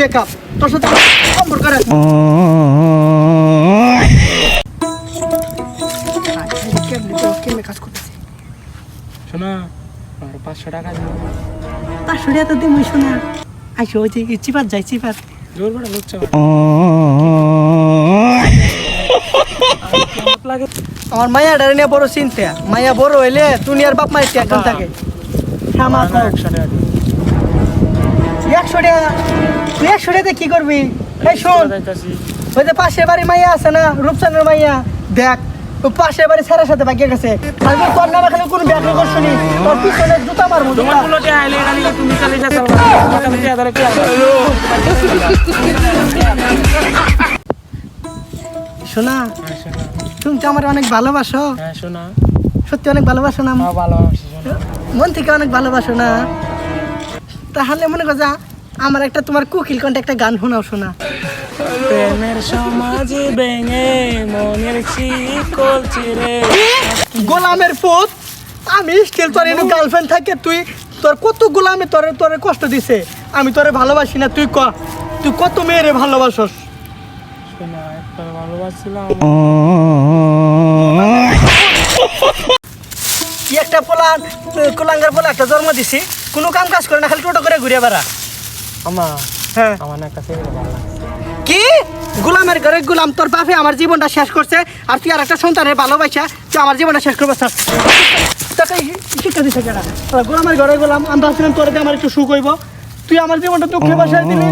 Breakup তোর সাথে আমার সম্পর্ক রাখ কেমনে তো কেমনে কাজ করতেছি শোনা আর পাঁচশো টাকা দিন পাঁচশো টাকা তো দিমই শোনা। আইসো ওই যে চিপাত যাই চিপাত জোর করে লোক চাওয়া লাগে। আমার মায়া ডারে নিয়ে বড় চিন্তা। মায়া বড় হইলে তুমি আর বাপ থাকে। থামা থাক। একশো টাকা একশো টাকা। তুই টাকাতে কি করবি? এই শোন ওই যে পাশের বাড়ি মাইয়া আছে না রূপচানের মাইয়া দেখ পাশের বাড়ি ছেড়ার সাথে বাগিয়ে গেছে। তোর নামে খালি কোনো ব্যাখ্যা করছ নি তোর পিছনে জুতা মারবো তোমার তুমি খালি যা চালবা তোমার যা ধরে কি শোনা হ্যাঁ তুমি তো আমার অনেক ভালোবাসো। হ্যাঁ শোনা। সত্যি অনেক ভালোবাসো না? মা ভালো আছি শোনা। মন থেকে অনেক ভালোবাসো না? তাহলে মনে করো যা আমার একটা তোমার কোকিল কণ্ঠে একটা গান শোনাও শোনা। প্রেমের সমাজে ভেঙে মনের শিকল চিরে গোলামের পুত? আমি স্টিল তোর এনে গার্লফ্রেন্ড থাকে তুই তোর কত গোলামে তোর তোরে কষ্ট দিছে? আমি তোরে ভালোবাসি না তুই ক? তুই কত মেয়েরে ভালোবাসস? শোনা একটা ভালোবাসছিলাম একটা পোলা কোলাঙ্গার পোলা একটা জন্ম দিছি। কোনো কাম কাজ করে না খালি টোটো করে ঘুরে বেড়া। আমা হ্যাঁ। আমার না একটা ছেলে ভালো লাগছে। কি? গোলামের ঘরে গোলাম তোর বাপে আমার জীবনটা শেষ করছে আর তুই আর একটা সন্তানের ভালোবাসা তুই আমার জীবনটা শেষ করবে স্যার। শিক্ষা কেনা গোলামের ঘরে গোলাম আমি ভাবছিলাম তোর আমার একটু সুখ হইব। তুই আমার জীবনটা দুঃখে বাসায় দিবি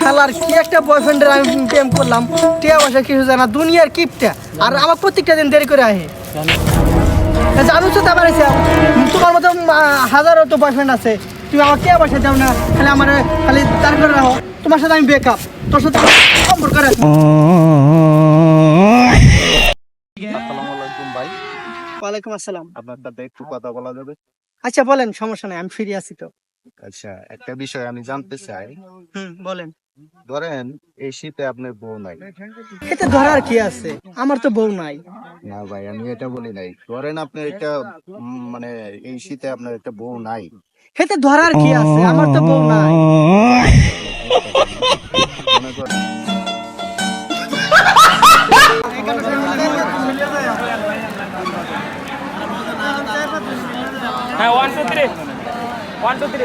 খেলার কি একটা বয়ফ্রেন্ডের আমি প্রেম করলাম। টিয়া বসে কিছু জানা দুনিয়ার কিপটা। আর আমার প্রত্যেকটা দিন দেরি করে আহে। জানো। তো তারপর তোমার মতো আহ, হাজারো তো বয়ফ্রেন্ড আছে। তুমি আমার কে বাসা যাও না খালি আমার খালি দাঁড় করে রাখো। তোমার সাথে আমি বেকআপ তোর সাথে সম্পর্ক রাখো ভাই। ওয়ালাইকুম আসসালাম। আপনার সাথে একটু কথা বলা যাবে? আচ্ছা বলেন সমস্যা নাই আমি ফিরে আছি তো। আচ্ছা একটা বিষয় আমি জানতে চাই। হুম বলেন। ধরেন এই শীতে আপনার বউ নাই। এতে ধরার কি আছে? আমার তো বউ নাই। না ভাই আমি এটা বলি নাই। ধরেন আপনার একটা মানে এই শীতে আপনার একটা বউ নাই। এতে ধরার কি আছে? আমার তো বউ নাই। হ্যাঁ one two three one two three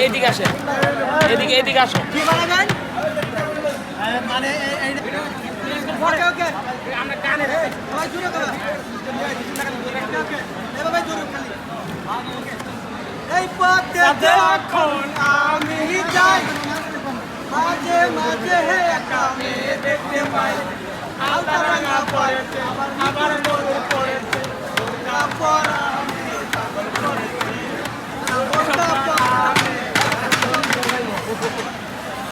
এইদিকে আসে। এদিকে এদিকে আসো। এই পথে যখন আমি যাই মাঝে মাঝে একা মেয়ে দেখতে পাই। আলতা রাঙা পরে আবার